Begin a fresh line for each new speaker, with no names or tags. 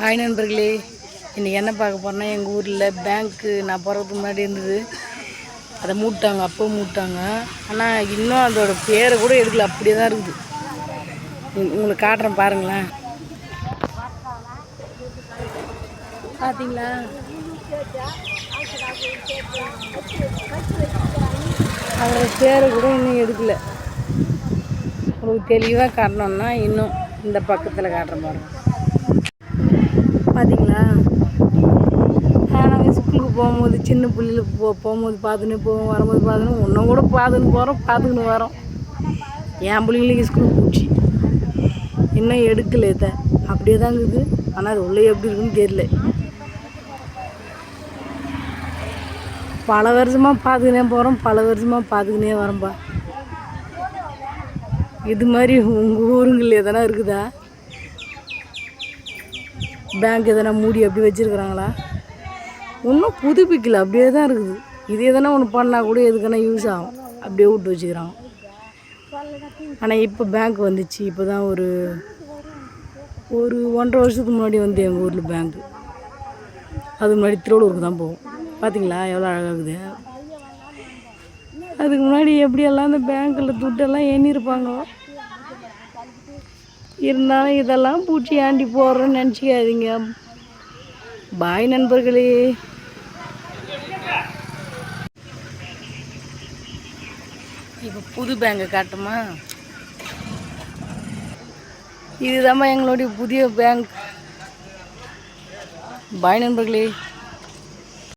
Hi நண்பர்களே. இன்றைக்கி என்ன பார்க்க போகிறேன்னா எங்கள் ஊரில் பேங்க்கு நான் போகிறதுக்கு முன்னாடி இருந்தது. அதை மூட்டாங்க அப்போ மூட்டாங்க. ஆனால் இன்னும் அதோட பேரை கூட எடுக்கல. அப்படியே தான் இருக்குது. உங்களுக்கு காட்டுறேன் பாருங்களேன். பார்த்தீங்களா அதோட பேரை கூட இன்னும் எடுக்கலை. உங்களுக்கு தெளிவாக காட்டணும்னா இன்னும் இந்த பக்கத்தில் காட்டுறேன் பாருங்கள் நாங்கள் ஸ்கூலுக்கு போகும்போது சின்ன பிள்ளைல போ போகும்போது பார்த்துன்னு போவோம் வரும்போது பார்த்துன்னு ஒன்றும் கூட பார்த்துன்னு போகிறோம் பார்த்துக்கின்னு வரோம். என் பிள்ளைங்களுக்கு ஸ்கூலுக்கு போச்சு. இன்னும் எடுக்கல இதை. அப்படியே தான் இருக்குது. ஆனால் அது உள்ளே எப்படி இருக்குன்னு தெரியல. பல வருஷமாக பார்த்துக்கினே போகிறோம் பல வருஷமாக பார்த்துக்கினே வரோம்ப்பா இது மாதிரி உங்கள் ஊருங்களில் எதனா இருக்குதா? பேங்க் எதனா மூடி அப்படி வச்சுருக்குறாங்களா? ஒன்றும் புதுப்பிக்கல அப்படியே தான் இருக்குது. இது எதனா ஒன்று பண்ணால் கூட எதுக்கான யூஸ் ஆகும். அப்படியே விட்டு வச்சுக்கிறாங்க. ஆனால் இப்போ பேங்க் வந்துச்சு. இப்போ தான் ஒரு ஒரு ஒன்றரை வருஷத்துக்கு முன்னாடி வந்து எங்கள் ஊரில் பேங்க்கு அது முன்னாடி திருவள்ளூருக்கு தான் போகும் பார்த்தீங்களா எவ்வளோ அழகாக இருக்குது அதுக்கு முன்னாடி எப்படியெல்லாம் அந்த பேங்க்கில் துட்டெல்லாம் எண்ணியிருப்பாங்களோ இருந்தாலும் இதெல்லாம் பூச்சி ஆண்டி போடுறேன்னு நினச்சிக்காதீங்க. பாய் நண்பர்களே. இப்போ புது பேங்கை காட்டுமா? இதுதாம்மா எங்களுடைய புதிய பேங்க். பாய் நண்பர்களே.